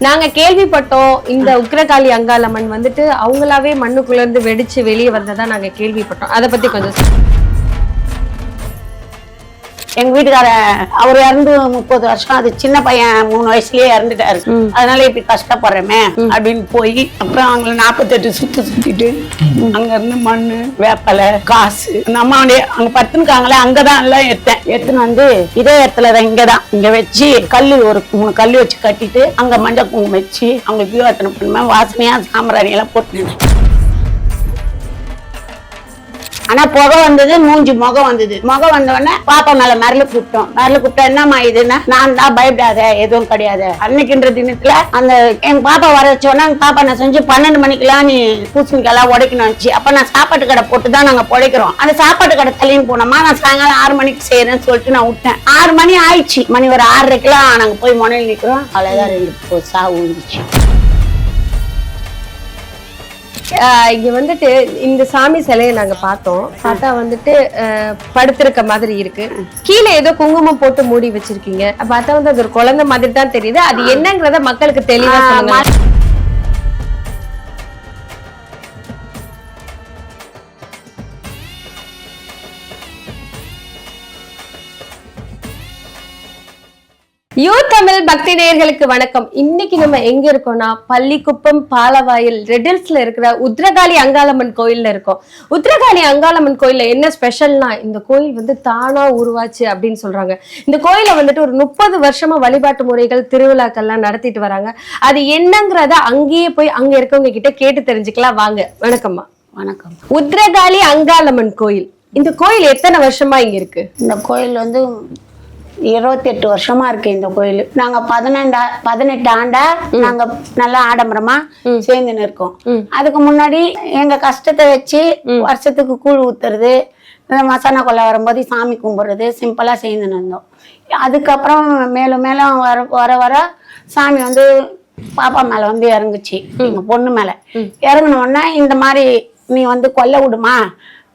நாங்க கேள்விப்பட்டோம் இந்த உக்ரகாளி அங்காளம்மன் வந்துட்டு அவங்களாவே மண்ணுக்குள்ள இருந்து வெடிச்சு வெளியே வந்ததா நாங்க கேள்விப்பட்டோம் அதை பத்தி கொஞ்சம் சொல்லுங்க. எங்க வீட்டுக்கார அவர் இறந்து முப்பது வருஷம். அது சின்ன பையன் மூணு வயசுலயே இறந்துட்டாரு. அதனால இப்படி கஷ்டப்படுறேமே அப்படின்னு போய் அப்புறம் அவங்கள நாற்பத்தெட்டு சுத்து சுத்திட்டு அங்க இருந்து மண்ணு வேப்பலை காசு அம்மாவுடைய அங்க பத்துனுக்காங்களே அங்கதான் எல்லாம் எடுத்தேன் எடுத்துன்னு வந்து இதே இடத்துல தான் இங்கதான். இங்க வச்சு கல்லு ஒரு மூணு கல்லு வச்சு கட்டிட்டு அங்க மஞ்சள் குங்குமம் வச்சு அவங்களுக்கு விவாதனை பண்ணுவேன் வாசனையா சாம்பிராணி எல்லாம் போட்டு ஆனா புகை வந்தது மூஞ்சி முகம் வந்தது. முகம் வந்தவொடனே பாப்பா மேல மரல கூப்பிட்டோம். மரல கூப்பிட்டா என்னம்மா இதுன்னா நான் தான் பயப்படாத எதுவும் கிடையாது. அன்னைக்குன்ற தினத்துல அந்த எங்க பாப்பா வர வச்சோன்னா பாப்பா நான் செஞ்சு பன்னெண்டு மணிக்கெல்லாம் நீ பூசணிக்கெல்லாம் உடைக்கணும் அப்ப நான் சாப்பாட்டு கடை போட்டு தான் நாங்க புடைக்கிறோம். அந்த சாப்பாட்டு கடை தள்ளின்னு போனோமா நான் சாயங்காலம் ஆறு மணிக்கு செய்யறேன்னு சொல்லிட்டு நான் விட்டேன். ஆறு மணி ஆயிடுச்சு. மணி ஒரு ஆறரைக்கெல்லாம் நாங்க போய் முனையில் நிக்கிறோம். அவ்வளவுதான் ரெண்டு சாவு விழுந்துச்சு இங்க வந்துட்டு இந்த சாமி சிலையை நாங்க பார்த்தோம். பார்த்தா வந்துட்டு படுத்திருக்க மாதிரி இருக்கு. கீழே ஏதோ குங்குமம் போட்டு மூடி வச்சிருக்கீங்க. பார்த்தா வந்து அது ஒரு குழந்தை மாதிரி தான் தெரியுது. அது என்னங்கறத மக்களுக்கு தெளிவா சொல்லுங்க. யூ தமிழ் பக்தி நேயர்களுக்கு வணக்கம். இன்னைக்கு நம்ம எங்க இருக்கோம்னா பள்ளிக்குப்பம் பாலவாயில் ரெடில்ஸ்ல இருக்கிற உத்ரகாளி அங்காளம்மன் கோயில்ல இருக்கோம். உத்ரகாளி அங்காளம்மன் கோயில்ல என்ன ஸ்பெஷல்னா இந்த கோயில் வந்து தானா உருவாச்சு அப்படின்னு சொல்றாங்க. இந்த கோயில வந்துட்டு ஒரு முப்பது வருஷமா வழிபாட்டு முறைகள் திருவிழாக்கள்லாம் நடத்திட்டு வராங்க. அது என்னங்கிறத அங்கேயே போய் அங்க இருக்கவங்க கிட்ட கேட்டு தெரிஞ்சுக்கலாம். வாங்க வணக்கம்மா. வணக்கம். உத்ரகாளி அங்காளம்மன் கோயில். இந்த கோயில் எத்தனை வருஷமா இங்க இருக்கு? இந்த கோயில் வந்து இருபத்தெட்டு வருஷமா இருக்கு இந்த கோயில். நாங்க பதினெண்டா பதினெட்டு ஆண்டா நாங்க நல்லா ஆடம்பரமா சேர்ந்துன்னு இருக்கோம். அதுக்கு முன்னாடி எங்க கஷ்டத்தை வச்சு வருஷத்துக்கு கூழ் ஊத்துறது மசாலா கொள்ளை வரும்போது சாமி கும்பிடுறது சிம்பிளா சேர்ந்துன்னு இருந்தோம். அதுக்கப்புறம் மேலும் மேலும் வர வர வர சாமி வந்து பாப்பா மேல வந்து இறங்குச்சு. எங்க பொண்ணு மேல. இறங்குன உடனே இந்த மாதிரி நீ வந்து கொல்ல விடுமா?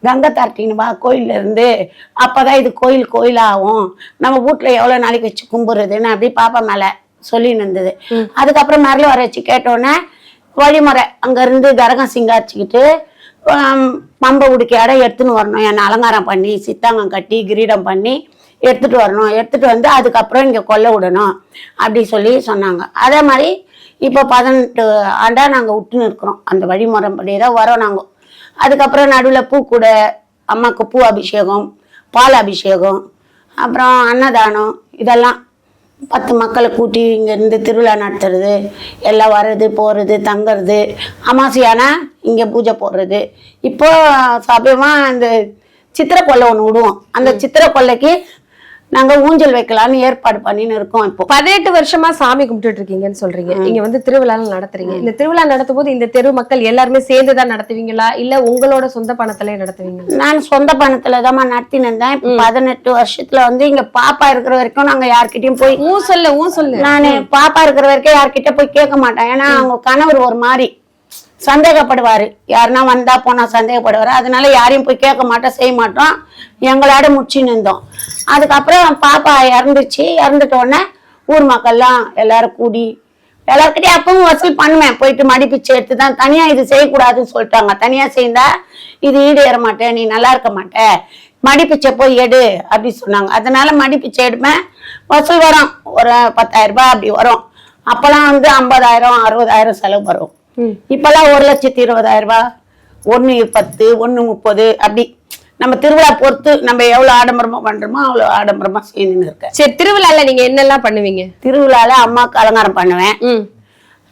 கங்கை தரட்டின்னு வா கோயில்ல இருந்து அப்பதான் இது கோயில் கோயில் ஆகும் நம்ம வீட்டுல எவ்வளவு நாளைக்கு வச்சு கும்பிடுறதுன்னு அப்படி பாப்பா மேல சொல்லின்னு இருந்தது. அதுக்கப்புறம் மரல வர வச்சு கேட்டோன்னே வழிமுறை. அங்க இருந்து கரகம் சிங்காரிச்சுக்கிட்டு பம்பை இடம் எடுத்துன்னு வரணும். என்னை அலங்காரம் பண்ணி சித்தாங்கம் கட்டி கிரீடம் பண்ணி எடுத்துட்டு வரணும். எடுத்துட்டு வந்து அதுக்கப்புறம் இங்க கொல்ல விடணும் அப்படி சொல்லி சொன்னாங்க. அதே மாதிரி இப்போ பதினெட்டு ஆண்டா நாங்க விட்டுன்னு இருக்கிறோம். அந்த வழிமுறைப்படி தான் வரோம் நாங்க. அதுக்கப்புறம் நடுவில் பூக்கூடை அம்மாவுக்கு பூ அபிஷேகம் பால் அபிஷேகம் அப்புறம் அன்னதானம் இதெல்லாம் பத்து மக்களை கூட்டி இங்கேருந்து திருவிழா நடத்துறது எல்லாம் வர்றது போகிறது தங்குறது அமாவாசையானா இங்கே பூஜை போடுறது. இப்போ சமயமாக இந்த சித்திரை கொள்ளை ஒன்று விடுவோம். அந்த சித்திரை கொள்ளைக்கு நாங்கள் ஊஞ்சல் வைக்கலான்னு ஏற்பாடு பண்ணின்னு இருக்கோம் இப்போ. பதினெட்டு வருஷமா சாமி கும்பிட்டுட்டு இருக்கீங்கன்னு சொல்றீங்க. இங்க வந்து திருவிழா நடத்துறீங்க. இந்த திருவிழா நடத்தும் போது இந்த தெரு மக்கள் எல்லாருமே சேர்ந்து தான் நடத்துவீங்களா? இல்ல உங்களோட சொந்த பணத்திலே நடத்துவீங்களா? நான் சொந்த பணத்துல தான். நடத்தின்னு இருந்தேன் பதினெட்டு வருஷத்துல வந்து இங்க பாப்பா இருக்கிற வரைக்கும் நாங்க யார்கிட்டயும் போய் ஊ சொல்லு ஊ சொல்லு நானு பாப்பா இருக்கிற வரைக்கும் யார்கிட்ட போய் கேட்க மாட்டேன். ஏன்னா அவங்க கணவர் ஒரு மாதிரி சந்தேகப்படுவாரு. யாருனா வந்தா போனா சந்தேகப்படுவாரு. அதனால யாரையும் போய் கேட்க மாட்டோம் செய்ய மாட்டோம். எங்களோட முடிச்சு நின்றோம் அதுக்கப்புறம் பாப்பா இறந்துச்சு. இறந்துட்ட உடனே ஊர் மக்கள்லாம் எல்லாரும் கூடி எல்லாருக்கிட்டையும் அப்பவும் வசூல் பண்ணுவேன். போயிட்டு மடிப்பிச்சு எடுத்து தான் தனியா இது செய்யக்கூடாதுன்னு சொல்லிட்டாங்க. தனியா செய்தா இது ஈடு ஏற மாட்டேன் நீ நல்லா இருக்க மாட்டே. மடிப்பிச்சை போய் எடு அப்படி சொன்னாங்க. அதனால மடிப்பிச்சை எடுப்பேன். வசூல் வரும். ஒரு பத்தாயிரம் ரூபாய் அப்படி வரும். அப்பெல்லாம் வந்து ஐம்பதாயிரம் அறுபதாயிரம் செலவு வரும். இப்பெல்லாம் ஒரு லட்சத்தி இருபதாயிரம் ரூபாய் ஒண்ணு பத்து ஒண்ணு முப்பது அப்படி. நம்ம திருவிழா பொறுத்து நம்ம எவ்வளவு ஆடம்பரமா பண்றோமோ அவ்வளவு ஆடம்பரமா செய்யணும்னு இருக்கேன். சரி திருவிழால நீங்க என்னெல்லாம் பண்ணுவீங்க? திருவிழால அம்மாவுக்கு அலங்காரம் பண்ணுவேன்.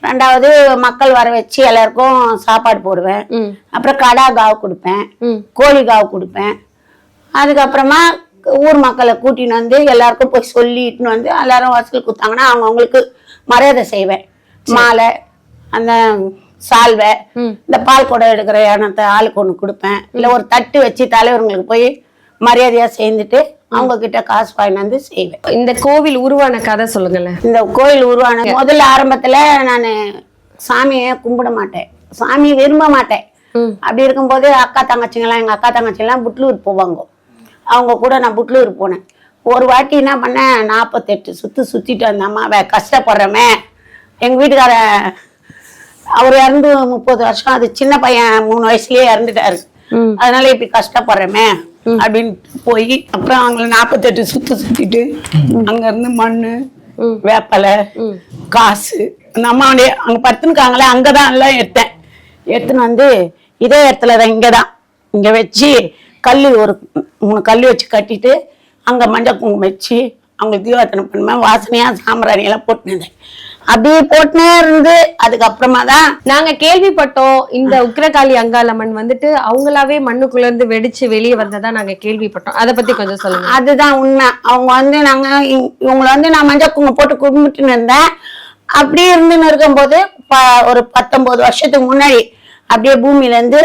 ரெண்டாவது மக்கள் வர வச்சு எல்லாருக்கும் சாப்பாடு போடுவேன். அப்புறம் கடா காவு கொடுப்பேன். கோழி காவு கொடுப்பேன். அதுக்கப்புறமா ஊர் மக்களை கூட்டின்னு வந்து எல்லாருக்கும் போய் சொல்லிட்டுன்னு வந்து எல்லாரும் வசூல் கொடுத்தாங்கன்னா அவங்கவுங்களுக்கு மரியாதை செய்வேன். மாலை அந்த சால்வை. இந்த பால் குடம் எடுக்கிற எண்ணத்தை ஆளுக்கு ஒன்று கொடுப்பேன். இல்லை ஒரு தட்டு வச்சு தலைவர்களுக்கு போய் மரியாதையா சேர்ந்துட்டு அவங்க கிட்ட காசு வாங்கிட்டு வந்து செய்வேன். இந்த கோவில் உருவான கதை சொல்லுங்களேன். இந்த கோயில் உருவான முதல்ல ஆரம்பத்துல நான் சாமியை கும்பிட மாட்டேன். சாமியை விரும்ப மாட்டேன். அப்படி இருக்கும்போது அக்கா தங்கச்சிங்கெல்லாம் எங்க அக்கா தங்கச்சிங்கெல்லாம் புட்லூர் போவாங்க. அவங்க கூட நான் புட்லூர் போனேன். ஒரு வாட்டி என்ன பண்ணேன் நாற்பத்தெட்டு சுத்து சுத்திட்டு அந்த அம்மாவை கஷ்டப்படுறமே எங்க வீட்டுக்கார அவர் இறந்து முப்பது வருஷம். அது சின்ன பையன் மூணு வயசுலயே இறந்துட்டாரு. அதனால இப்படி கஷ்டப்படுறேமே அப்படின்னு போய் அப்புறம் அவங்கள நாற்பத்தெட்டு சுத்து சுத்திட்டு அங்க இருந்து மண்ணு. வேப்பலை. காசு அந்த அம்மாவுடைய அங்க படுத்துருக்காங்களே அங்கதான் எல்லாம் எடுத்தேன் எடுத்துன்னு வந்து இதே இடத்துல தான் இங்கதான். இங்க வச்சு கல் ஒரு மூணு கல் வச்சு கட்டிட்டு அங்க மஞ்சள் குங்குமம் வச்சு அவங்களுக்கு தீபார்த்தனை பண்ணுவேன். வாசனையா சாம்பிராணி எல்லாம் போட்டுனேன் அப்படியே போட்டுனே இருந்து அதுக்கப்புறமா தான் நாங்க கேள்விப்பட்டோம் இந்த உக்ரகாளி அங்காளம்மன் வந்துட்டு அவங்களாவே மண்ணுக்குள்ள இருந்து வெடிச்சு வெளியே வந்ததா நாங்க கேள்விப்பட்டோம். அத பத்தி கொஞ்சம் சொல்லுங்க. அதுதான் உண்மை. அவங்க வந்து நாங்க இவங்கள வந்து நான் மஞ்சள் குங்குமம் போட்டு கும்பிட்டுன்னு இருந்தேன். அப்படியே இருந்துன்னு இருக்கும்போது ப- ஒரு பத்தொன்பது வருஷத்துக்கு முன்னாடி அப்படியே பூமியில இருந்து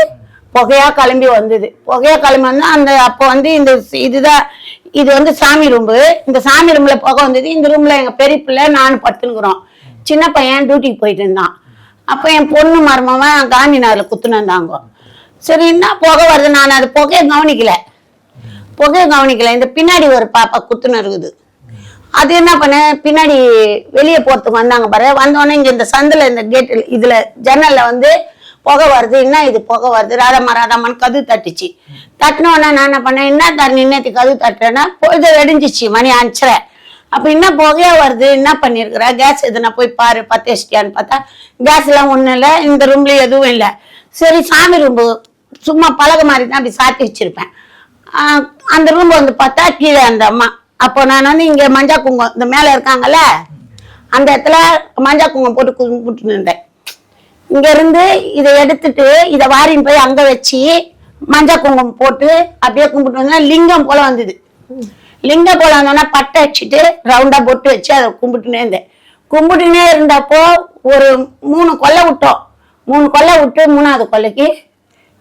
புகையா கிளம்பி வந்தது. புகையா கிளம்பி வந்து அந்த அப்போ வந்து இந்த இதுதான் இது வந்து சாமி ரூம்பு. இந்த சாமி ரூம்ல புகை வந்தது. இந்த ரூம்ல எங்க பெரிய பிள்ளை நானும் படுத்துனுக்குறோம் சின்ன பையன் டியூட்டிக்கு போயிட்டு இருந்தான். அப்போ என் பொண்ணு மருமவன் காந்தி நகரில் குத்துன்னு சரி என்ன புகை வருது? நான் அது புகையை கவனிக்கல. புகையை கவனிக்கல. இந்த பின்னாடி ஒரு பாப்பா குத்துன இருக்குது. அது என்ன பண்ண? பின்னாடி வெளியே போகிறதுக்கு வந்தாங்க பாரு. வந்தோடனே இங்கே இந்த சந்தில் இந்த கேட்டில் இதில் ஜன்னலில் வந்து புகை வருது. என்ன இது புகை வருது? ராதம்மா ராதம்மான்னு கது தட்டுச்சு. தட்டினோடனே நான் என்ன பண்ணேன்? என்ன தண்ணி இன்னத்து கது தட்டுறேன்னா பொழுது வெடிஞ்சிச்சு. மணி அஞ்சரை. அப்ப என்ன புகையா வருது? என்ன பண்ணிருக்கிற? கேஸ் எதுனா போய் பாரு பத்து வச்சிட்டியான்னு பார்த்தா கேஸ் எல்லாம் ஒண்ணும் இல்லை இந்த ரூம்ல எதுவும் இல்லை. சரி சாமி ரூம்பு சும்மா பழக மாதிரி தான் அப்படி சாத்தி வச்சிருப்பேன். அந்த ரூம் வந்து பார்த்தா கீழே அந்த அம்மா. அப்போ நான் வந்து இங்க மஞ்சா குங்கம் இந்த மேல இருக்காங்கல்ல அந்த இடத்துல மஞ்சா குங்கம் போட்டு கும்பிட்டு இருந்தேன். இங்க இருந்து இதை எடுத்துட்டு இதை வாரின்னு போய் அங்க வச்சு மஞ்சா குங்குமம் போட்டு அப்படியே கும்பிட்டு வந்தா லிங்கம் போல வந்தது. லிங்கம் போல வந்தோன்னா பட்டை வச்சுட்டு ரவுண்டா பொட்டு வச்சு அதை கும்பிட்டுனே இருந்தேன். கும்பிட்டுனே இருந்தப்போ ஒரு மூணு கொல்லை விட்டோம். மூணு கொல்லை விட்டு மூணாவது கொல்லைக்கு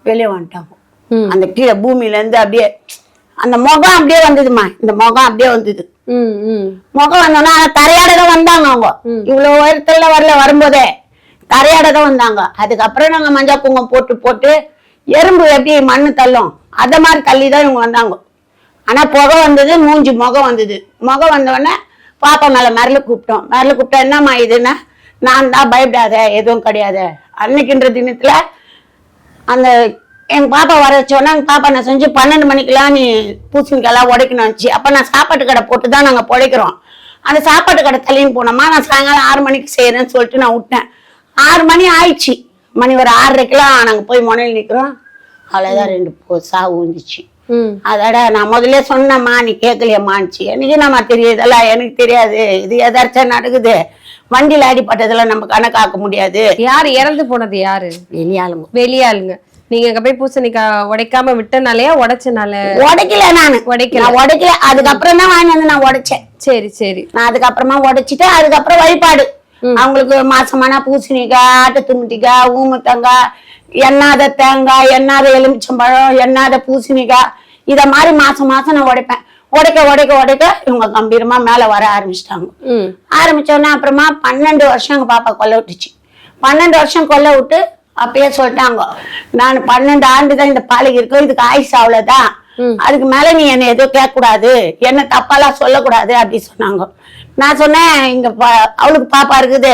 வெளியே வந்துட்டாங்க ம். அந்த கீழே பூமியில இருந்து அப்படியே அந்த முகம் அப்படியே வந்ததுமா இந்த முகம் அப்படியே வந்தது. முகம் வந்தோன்னா தரையாட தான் வந்தாங்க அவங்க. இவ்வளவு உயரத்துல வரல வரும்போதே தரையாட தான் வந்தாங்க. அதுக்கப்புறம் நாங்க மஞ்சள் குங்குமம் போட்டு போட்டு எறும்பு எப்படி மண்ணு தள்ளும் அத மாதிரி தள்ளி தான் இவங்க வந்தாங்க. ஆனால் புகை வந்தது மூஞ்சி முகம் வந்தது. முகம் வந்தவொடனே பாப்பா மேலே மரல கூப்பிட்டோம். மரல கூப்பிட்டா என்னம்மா இதுன்னா நான் தான் பயப்படாத எதுவும் கிடையாது. அன்னைக்குன்ற தினத்தில் அந்த எங்கள் பாப்பா வர வச்சோன்னா எங்கள் பாப்பா நான் செஞ்சு பன்னெண்டு மணிக்கெல்லாம் நீ பூசணிக்கெல்லாம் உடைக்கணும்னுச்சு அப்போ நான் சாப்பாட்டு கடை போட்டு தான் நாங்கள் பிழைக்கிறோம். அந்த சாப்பாட்டு கடை தள்ளின்னு போனோமா நான் சாயங்காலம் ஆறு மணிக்கு செய்கிறேன்னு சொல்லிட்டு நான் விட்டேன். ஆறு மணி ஆயிடுச்சு. மணி ஒரு ஆறரைக்கெல்லாம் நாங்கள் போய் முனையில் நிற்கிறோம் அவ்வளோதான் ரெண்டு போ சாவு வந்துச்சு அதோட நான் முதல்ல சொன்னேம்மா நீ கேட்கலையம்மான்ச்சு எனக்கு நம்ம தெரியுதெல்லாம் எனக்கு தெரியாது. இது எதாச்சும் நடக்குது? வண்டியில அடிப்பட்டதெல்லாம் நம்ம கணக்காக்க முடியாது. யார் இறந்து போனது யாரு? வெளியாளுங்க. வெளியாளுங்க. நீங்க அங்க போய் பூசணிக்காய் உடைக்காம விட்டனாலயா உடைச்சனால? உடைக்கல நானு. உடைக்கல. உடைக்கல. அதுக்கப்புறம் தான் வாங்கி வந்து நான் உடைச்சேன். சரி சரி. நான் அதுக்கப்புறமா உடைச்சிட்டு அதுக்கப்புறம் வழிபாடு. அவங்களுக்கு மாசமான பூசணிக்காய் ஆட்டு துமுட்டிக்காய் ஊமுத்தங்காய் எண்ணாத தேங்காய் எண்ணாத எலுமிச்சம்பழம் எண்ணாத பூசணிக்காய் இத மாதிரி மாசம் மாசம் நான் உடைப்பேன். உடைக்க உடைக்க உடைக்க இவங்க கம்பீரமா மேல வர ஆரம்பிச்சிட்டாங்க. ம். ஆரம்பிச்சோன்னா அப்புறமா பன்னெண்டு வருஷம் எங்க பாப்பா கொல்ல விட்டுச்சு. பன்னெண்டு வருஷம் கொல்ல விட்டு அப்பயே சொல்லிட்டாங்க நான் பன்னெண்டு ஆண்டு தான் இந்த பாலிகை இருக்கும் இதுக்கு ஆயுசு அவ்வளவுதான். அதுக்கு மேல நீ என்ன எதுவும் கேட்க கூடாது என்ன தப்பாலாம் சொல்லக்கூடாது அப்படி சொன்னாங்க. நான் சொன்னேன் இங்க பா- அவளுக்கு பாப்பா இருக்குது.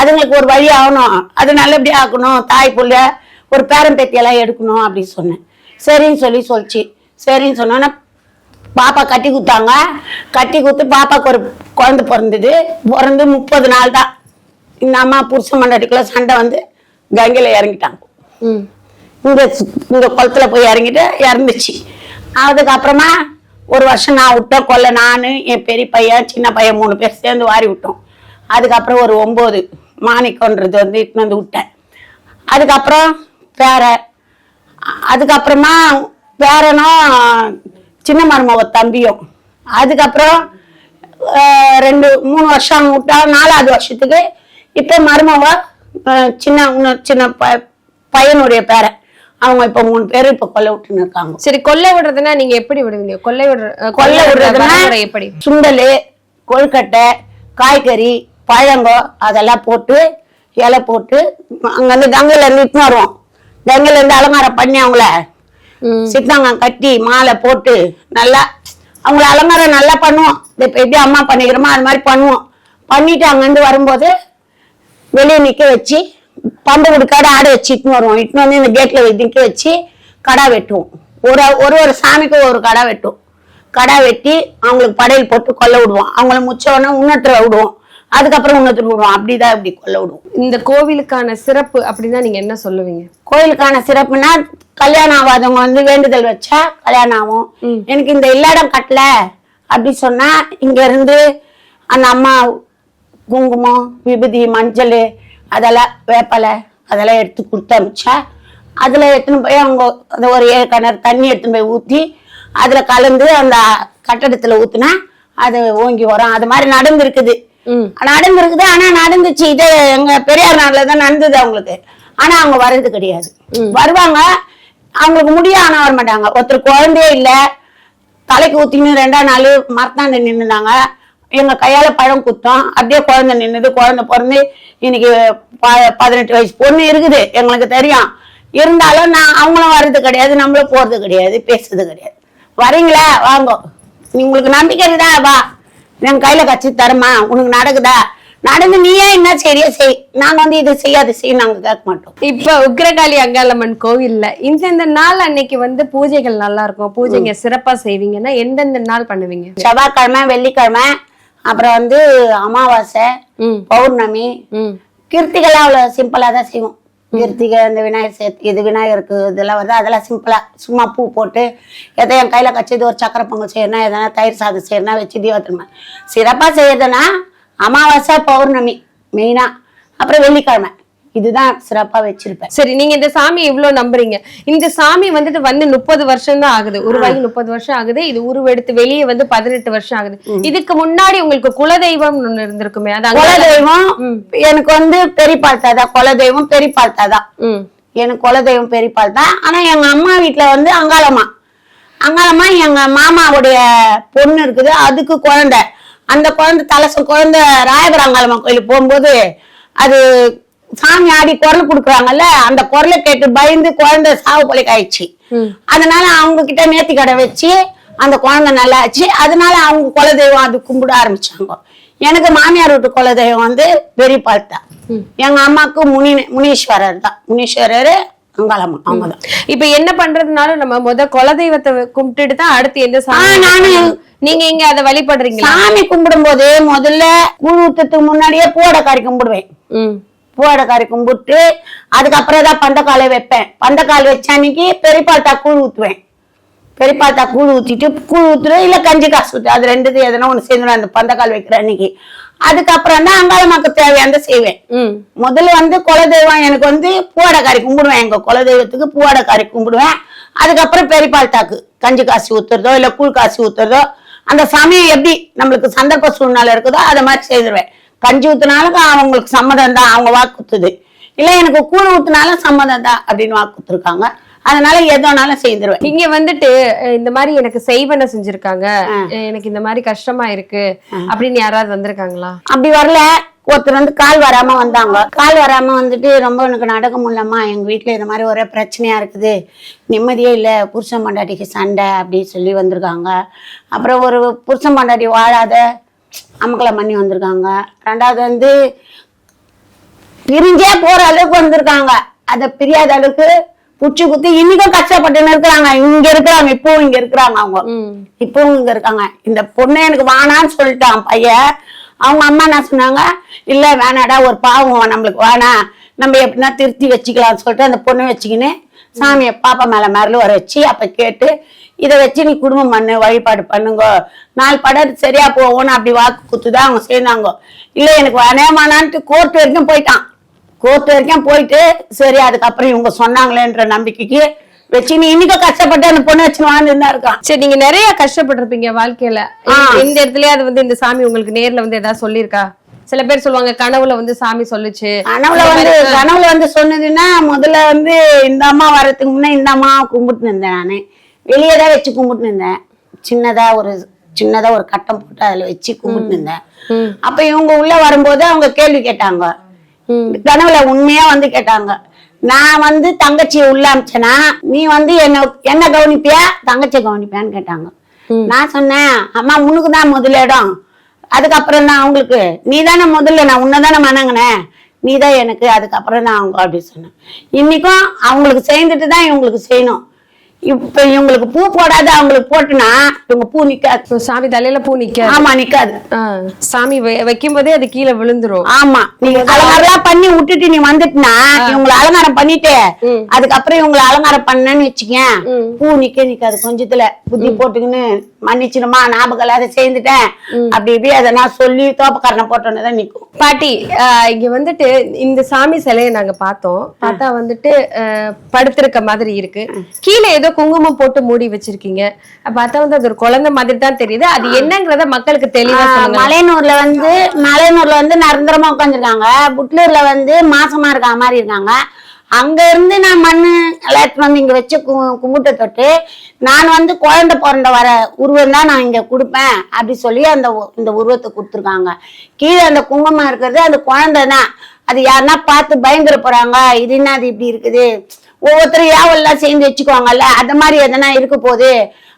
அதுங்களுக்கு ஒரு வழி ஆகணும். அது நல்லபடியா ஆக்கணும். தாய் புள்ள ஒரு பேரன் பேத்தியெல்லாம் எடுக்கணும் அப்படின்னு சொன்னேன். சரின்னு சொல்லி சொல்லிச்சு. சரின்னு சொன்னோன்னா பாப்பா கட்டி குத்தாங்க கட்டி குத்து பாப்பாக்கு ஒரு குழந்தை பிறந்தது. பிறந்து முப்பது நாள் தான். இந்த அம்மா புருஷ மண்டாட்டிக்குள்ள சண்டை வந்து கங்கையில இறங்கிட்டாங்க. சு- இங்க குளத்துல போய் இறங்கிட்டு இறந்துச்சு. அதுக்கப்புறமா ஒரு வருஷம் நான் விட்டேன் கொல்ல நான் என் பெரிய பையன் சின்ன பையன் மூணு பேர் சேர்ந்து வாரி விட்டோம். அதுக்கப்புறம் ஒரு ஒம்பது மாணிக்கன்றது வந்து இட்டுன்னு வந்து விட்டேன். அதுக்கப்புறம் வேற அதுக்கப்புறமா பேரனும் சின்ன மருமக தம்பியும். அதுக்கப்புறம் ரெண்டு மூணு வருஷம் விட்டா நாலாவது வருஷத்துக்கு இப்போ மருமவ சின்ன சின்ன ப- பையனுடைய பேரன். அவங்க இப்ப மூணு பேர் இப்ப கொல்ல விட்டுன்னு இருக்காங்க. சரி கொல்லை விடுறதுன்னா நீங்க எப்படி விடுவீங்க? கொல்லை விடுற கொல்ல விடுறதுன்னா எப்படி? சுண்டல் கொழுக்கட்டை காய்கறி பழங்கோ அதெல்லாம் போட்டு இலை போட்டு அங்க இருந்து கங்கையில இருந்து இட்டுன்னு வருவோம். கங்கையில இருந்து அலங்காரம் பண்ணி அவங்கள ம். சித்தாங்கம் கட்டி மாலை போட்டு நல்லா அவங்கள அலங்காரம் நல்லா பண்ணுவோம். இப்ப எப்படி அம்மா பண்ணிக்கிறோமோ அது மாதிரி பண்ணுவோம். பண்ணிட்டு அங்கிருந்து வரும்போது வெளியே நிக்க வச்சு பம்பு கொடுக்காட ஆடு வச்சு இட்டுன்னு வருவோம். இட்டுன்னு வந்து இந்த கேட்ல நிக்க வச்சு கடா வெட்டுவோம். ஒரு ஒரு ஒரு சாமிக்கும் ஒரு கடா வெட்டுவோம். கடா வெட்டி அவங்களுக்கு படையல் போட்டு கொல்ல விடுவோம். அவங்கள முச்சவொடனே உன்னத்துல விடுவோம். அதுக்கப்புறம் உன்னத்துல விடுவோம். அப்படிதான் இப்படி கொல்ல விடுவோம். இந்த கோவிலுக்கான சிறப்பு அப்படின்னா நீங்க என்ன சொல்லுவீங்க? கோயிலுக்கான சிறப்புனா கல்யாணம் ஆகாதவங்க வந்து வேண்டுதல் வச்சா கல்யாணம் ஆகும். எனக்கு இந்த இல்லாடம் கட்டல அப்படி சொன்னா இங்க இருந்து அந்த அம்மா குங்குமம் விபூதி மஞ்சள் அதெல்லாம் வேப்பலை அதெல்லாம் எடுத்து கொடுத்து அமிச்சா அதுல எடுத்துன்னு போய் அவங்க அந்த ஒரு ஏழு கிணறு தண்ணி எடுத்துன்னு போய் ஊத்தி அதுல கலந்து அந்த கட்டடத்துல ஊத்துனா அது ஓங்கி வரும். அது மாதிரி நடந்திருக்குது நடந்திருக்குது ஆனா நடந்துச்சு. இது எங்க பெரியார் நாடுல தான் நடந்தது அவங்களுக்கு. ஆனா அவங்க வர்றது கிடையாது. வருவாங்க. அவங்களுக்கு முடிய ஆனா வர மாட்டாங்க ஒருத்தர் குழந்தையே இல்ல. தலைக்கு ஊத்தின்னு ரெண்டாம் நாள் மரத்தாண்டு நின்னுதாங்க எங்க கையால பழம் குத்தோம். அப்படியே குழந்தை நின்னுது. குழந்தை பிறந்து இன்னைக்கு பதினெட்டு வயசு பொண்ணு இருக்குது. எங்களுக்கு தெரியும். இருந்தாலும் நான் அவங்களும் வர்றது கிடையாது நம்மளும் போறது கிடையாது பேசுறது கிடையாது. வரீங்களா? வாங்க. உங்களுக்கு நம்பிக்கை இருந்தா வா. என் கையில கச்சி தரமா உனக்கு நடக்குதா? நடந்து நீயே என்ன சரியா செய். நாங்க வந்து இது செய்யாது. செய் நாங்க கேட்க மாட்டோம். இப்ப உக்ரகாளி அங்காளம்மன் கோவில்ல இந்தந்த நாள் அன்னைக்கு வந்து பூஜைகள் நல்லா இருக்கும். பூஜைங்க சிறப்பா செய்வீங்கன்னா எந்தெந்த நாள் பண்ணுவீங்க? செவ்வாய்க்கிழமை வெள்ளிக்கிழமை அப்புறம் வந்து அமாவாசை பௌர்ணமி கிருத்திகெல்லாம் அவ்வளவு சிம்பிளா தான் செய்வோம். கிருத்திகை இந்த விநாயகர் சேர்த்து இது விநாயகருக்கு இதெல்லாம் வருது அதெல்லாம் சிம்பிளா சும்மா பூ போட்டு எதை என் கையில கச்சது ஒரு சக்கரை பொங்கல் செய்யணும் எதனா தயிர் சாதம் செய்யணும் வச்சு தீபத்திரமா சிறப்பா செய்யறதுன்னா அமாவாசை பௌர்ணமி மெயினா அப்புறம் வெள்ளிக்கிழமை. இதுதான் சிறப்பா வச்சிருப்பேன். சரி நீங்க இந்த சாமி இவ்வளவு நம்புறீங்க. இந்த சாமி வந்துட்டு வந்து முப்பது வருஷம் தான் ஆகுது. உருவாகி முப்பது வருஷம் ஆகுது. இது உருவெடுத்து வெளியே வந்து பதினெட்டு வருஷம் ஆகுது. இதுக்கு முன்னாடி உங்களுக்கு குலதெய்வம் ஒண்ணு இருந்திருக்குமே அது அங்க- குலதெய்வம் எனக்கு வந்து பெரியப்பாள் தாதா குலதெய்வம் பெரியப்பாள் தாதா ம். எனக்கு குலதெய்வம் பெரியப்பாள் தான் ஆனா எங்க அம்மா வீட்ல வந்து அங்காளம்மா. அங்காளம்மா எங்க மாமாவுடைய பொண்ணு இருக்குது. அதுக்கு குழந்தை. அந்த குழந்தை தலசம் குழந்தை ராயபுரம் அங்காளம்மா கோயிலுக்கு போகும்போது அது சாமி ஆடி குரல் கொடுக்குறாங்கல்ல அந்த குரலை கேட்டு பயந்து குழந்தை சாவு கொலைக்கு ஆயிடுச்சு. அதனால அவங்க கிட்ட நேர்த்தி கடை வச்சு அந்த குழந்தை நல்லா ஆச்சு. அதனால அவங்க குலதெய்வம் அது கும்பிட ஆரம்பிச்சாங்க. எனக்கு மாமியார் வீட்டு குலதெய்வம் வந்து பெரியப்பாள் தான். எங்க அம்மாவுக்கு முனி முனீஸ்வரர் தான். முனீஸ்வரர் அங்காளம்மா அவங்க தான். இப்ப என்ன பண்றதுனாலும் நம்ம முத குலதெய்வத்தை கும்பிட்டுட்டு தான் அடுத்து எந்த சாமி ஆ, நானு- நீங்க இங்க அதை வழிபடுறீங்களா? சாமி கும்பிடும் போது முதல்ல கூழ் ஊத்துறதுக்கு முன்னாடியே பூவடைக்காரி கும்பிடுவேன். பூவடைக்காரி கும்பிட்டு அதுக்கப்புறம் தான் பந்தக்காலை வைப்பேன். பந்தக்கால் வச்ச அன்னைக்கு பெரியப்பாள்தா கூழ் ஊத்துவேன். பெரியப்பாள்தா கூழ் ஊத்திட்டு கூழ் ஊத்துறேன் இல்ல கஞ்சி காசு ஊத்து அது ரெண்டுது எதனா ஒண்ணு சேர்ந்துடும் அந்த பந்தக்கால் வைக்கிற அன்னைக்கு. அதுக்கப்புறம் தான் அங்காளமாக்கு தேவையானதை செய்வேன். முதல்ல வந்து குலதெய்வம் எனக்கு வந்து பூவாடைக்காரி கும்பிடுவேன். எங்க குலதெய்வத்துக்கு பூவாடைக்காரி கும்பிடுவேன். அதுக்கப்புறம் பெரியப்பால் தாக்கு கஞ்சி காசு ஊத்துறதோ இல்ல கூழ் காசு ஊத்துறதோ அந்த சமயம் எப்படி நம்மளுக்கு சந்தர்ப்ப சூழ்நிலை இருக்குதோ அதை மாதிரி செய்திருவேன். கஞ்சி ஊத்துனாலும் அவங்களுக்கு சம்மதம் தான் அவங்க வாக்கு குத்துது இல்ல எனக்கு கூழ் ஊத்துனாலும் சம்மதம் தான் அப்படின்னு வாக்கு குத்துருக்காங்க அதனால எதோனாலும் செய்திருவேன். இங்க வந்துட்டு இந்த மாதிரி எனக்கு செய்வன செஞ்சிருக்காங்க. எனக்கு இந்த மாதிரி கஷ்டமா இருக்கு அப்படின்னு யாராவது வந்திருக்காங்களா? அப்படி வரல. ஒருத்தர் வந்து கால் வராம வந்தாங்க. கால் வராம வந்துட்டு ரொம்ப எனக்கு நடக்க முடியலம்மா. எங்க வீட்டுல இந்த மாதிரி ஒரே பிரச்சனையா இருக்குது. நிம்மதியே இல்ல. புருஷன் பொண்டாட்டிக்கு சண்டை அப்படின்னு சொல்லி வந்திருக்காங்க. அப்புறம் ஒரு புருஷன் பொண்டாட்டி வாழாத. அமக்கலம் பண்ணி வந்திருக்காங்க. ரெண்டாவது வந்து பிரிஞ்சே போற அளவுக்கு வந்திருக்காங்க. அத பிரியாத அளவுக்கு புடிச்சு குத்தி இன்னைக்கும் கஷ்டப்பட்டுன்னு இருக்கிறாங்க. இங்க இருக்கிறாங்க இப்பவும் இங்க இருக்கிறாங்க அவங்க. இப்பவும் இங்க இருக்காங்க. இந்த பொண்ணு எனக்கு வேணான்னு சொல்லிட்டான் பையன். அவங்க அம்மா என்ன சொன்னாங்க? இல்ல வேணாடா ஒரு பாவம் நம்மளுக்கு வேணாம் நம்ம எப்படின்னா திருத்தி வச்சுக்கலாம்னு சொல்லிட்டு அந்த பொண்ணை வச்சுக்கின்னு சாமியை பாப்பா மேல மேல வர வச்சு அப்ப கேட்டு இதை வச்சு நீ குடும்பம் பண்ணு வழிபாடு பண்ணுங்க. நாலு படம் சரியா போவோம்னு அப்படி வாக்கு குத்துதான் அவங்க சேர்ந்தாங்க. இல்ல எனக்கு வேணே வேணான்ட்டு கோர்ட் வரைக்கும் போயிட்டான். கோர்ட் வரைக்கும் போயிட்டு சரி அதுக்கப்புறம் இவங்க சொன்னாங்களேன்ற நம்பிக்கைக்கு வச்சு நீ இன்னைக்கும் கஷ்டப்பட்டு அந்த பொண்ணு வச்சு வாழ்ந்துன்னு தான் இருக்கான். சரி நீங்க நிறைய கஷ்டப்பட்டிருப்பீங்க வாழ்க்கையில. இந்த இடத்துலயே அது வந்து இந்த சாமி உங்களுக்கு நேர்ல வந்து ஏதாவது சொல்லியிருக்கா? சில பேர் சொல்லுவாங்க கனவுல வந்து சாமி சொல்லுச்சு. கனவுல வந்து கனவுல வந்து சொன்னதுன்னா முதல்ல வந்து இந்த அம்மா வர்றதுக்கு முன்ன இந்த அம்மா கும்பிட்டு இருந்தேன் நானு. வெளியே தான் வச்சு கும்பிட்டு இருந்தேன். சின்னதா ஒரு சின்னதா ஒரு கட்டம் போட்டு அதுல வச்சு கும்பிட்டு இருந்தேன். அப்ப இவங்க உள்ள வரும்போது அவங்க கேள்வி கேட்டாங்க. கனவுல உண்மையா வந்து கேட்டாங்க. நான் வந்து தங்கச்சியை உள்ள அமிச்சேனா? நீ வந்து என்ன என்ன கவனிப்பியா? தங்கச்சியை கவனிப்பியான்னு கேட்டாங்க. நான் சொன்னேன் அம்மா உனக்கு தான் முதல் இடம். அதுக்கப்புறம் தான் அவங்களுக்கு நீ தானே முதல்ல நான் உன்னை தானே மணங்கினேன் நீதான் எனக்கு அதுக்கப்புறம் தான் அவங்க அப்படி சொன்னேன். இன்னைக்கும் அவங்களுக்கு சேர்ந்துட்டு தான் இவங்களுக்கு செய்யணும். இப்ப இவங்களுக்கு பூ போடாத அவங்களுக்கு போட்டுனா இவங்க பூ நிக்காது சாமி தலையில பூ நிக்க ஆமா நிக்காது. சாமி வைக்கும் போதே அது கீழே விழுந்துரும். ஆமா நீங்க அலங்காரம் பண்ணி விட்டுட்டு நீ வந்துட்டுனா இவங்களை அலங்காரம் பண்ணிட்டு அதுக்கப்புறம் இவங்களை அலங்காரம் பண்ணேன்னு வச்சுக்கேன். பூ நிக்க நிக்காது கொஞ்சத்துல. புத்தி போட்டுக்கின்னு மன்னிச்சிடுமா ஞாபகம் இல்லாத சேர்ந்துட்டேன். அப்படி இப்படி அதை நான் சொல்லி தோப்பக்காரனை போட்டோன்னு தான் நிக்கும். பாட்டி இங்க வந்துட்டு இந்த சாமி சிலையை நாங்க பார்த்தோம். பார்த்தா வந்துட்டு படுத்திருக்க மாதிரி இருக்கு. கீழே ஏதோ குங்குமம் போட்டு மூடி வச்சிருக்கீங்க. பார்த்தா வந்து அது ஒரு குழந்தை மாதிரி தான் தெரியுது. அது என்னங்கறத மக்களுக்கு தெளிவா சொல்லுங்க. மலையனூர்ல வந்து மலையனூர்ல வந்து நிரந்தரமா உட்காந்துருக்காங்க புட்லூர்ல வந்து மாசமா இருக்க மாதிரி இருக்காங்க. அங்க இருந்து நான் மண்ணு எல்லாத்துக்கும் வந்து இங்க வச்சு கும்பிட்ட தொட்டு நான் வந்து குழந்தை பிறந்த வர உருவம் தான் நான் இங்க கொடுப்பேன் அப்படி சொல்லி அந்த இந்த உருவத்தை கொடுத்துருக்காங்க. கீழே அந்த குங்குமம் இருக்கிறது அந்த குழந்தை தான் அது யாருன்னா பார்த்து பயந்துட போறாங்க. இது என்ன அது இப்படி இருக்குது? ஒவ்வொருத்தரும் ஏவல்லாம் சேர்ந்து வச்சுக்குவாங்கல்ல அந்த மாதிரி எதனா இருக்க போகுது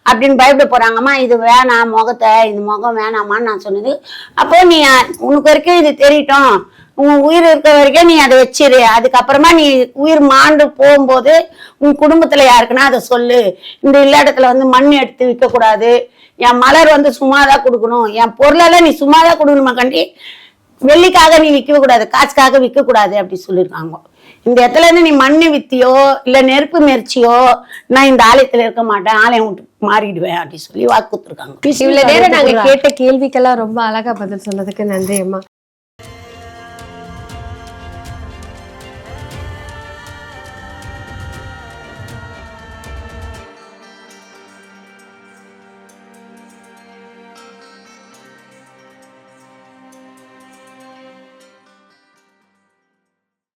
அப்படின்னு பயப்பட போறாங்கம்மா இது வேணாம் முகத்தை இந்த முகம் வேணாமான்னு நான் சொன்னது. அப்போ நீ உனக்கு வரைக்கும் இது தெரியட்டும். உன் உயிர் இருக்க வரைக்கும் நீ அதை வச்சிரு. அதுக்கப்புறமா நீ உயிர் மாண்டு போகும்போது உன் குடும்பத்துல யாருக்குன்னா அதை சொல்லு. இந்த இல்லாடத்துல வந்து மண் எடுத்து விற்க கூடாது என் மலர் வந்து சும்மாதான் கொடுக்கணும். என் பொருளெல்லாம் நீ சும்மாதான் கொடுக்கணுமா கண்டி வெள்ளிக்காக நீ விற்க கூடாது காசுக்காக விற்க கூடாது அப்படி சொல்லியிருக்காங்க. இந்த இடத்துல இருந்து நீ மண்ணு வித்தியோ இல்ல நெருப்பு மெரிச்சியோ நான் இந்த ஆலயத்துல இருக்க மாட்டேன் ஆலயம் விட்டு மாறிடுவேன் அப்படி சொல்லி வாக்கு கொடுத்துருக்காங்க இவ்வளவு நேரம் நாங்க கேட்ட கேள்விக்கெல்லாம் ரொம்ப அழகா பதில் சொன்னதுக்கு நன்றி அம்மா.